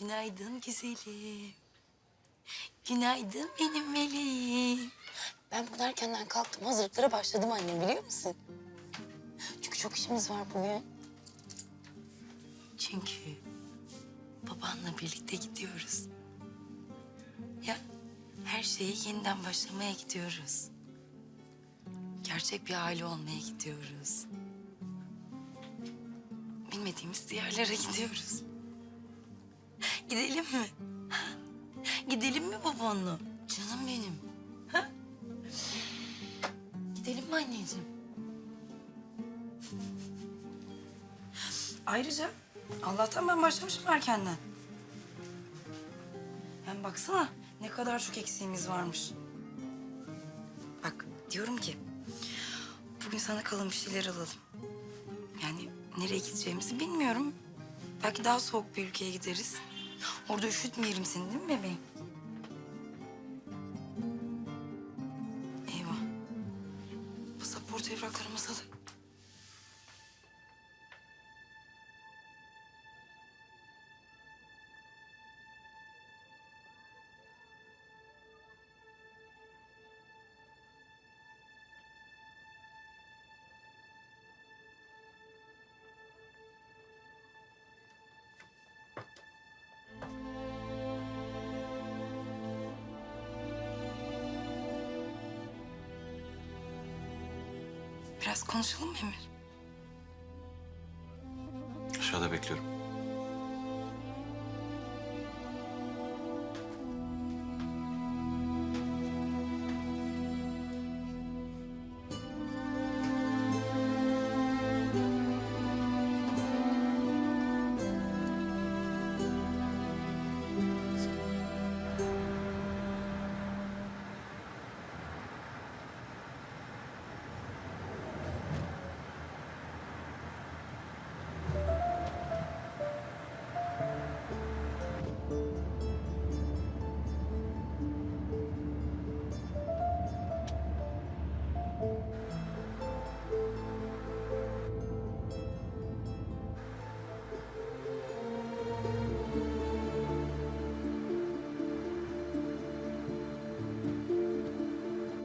Günaydın güzelim. Günaydın benim meleğim. Ben bugün erkenden kalktım. Hazırlıklara başladım annem biliyor musun? Çünkü çok işimiz var bugün. Çünkü babanla birlikte gidiyoruz. Ya her şeye yeniden başlamaya gidiyoruz. Gerçek bir aile olmaya gidiyoruz. Bilmediğimiz diyarlara gidiyoruz. Gidelim mi? Gidelim mi babanla? Canım benim. Gidelim mi anneciğim? Ayrıca Allah'tan ben başlamışım erkenden. Hem baksana ne kadar çok eksiğimiz varmış. Bak diyorum ki bugün sana kalın bir şeyler alalım. Yani nereye gideceğimizi bilmiyorum. Belki daha soğuk bir ülkeye gideriz. Orada üşütmeyelim seni değil mi bebeğim? Eyvah. Pasaport evrakları masada. Biraz konuşalım mı Emir? Aşağıda bekliyorum.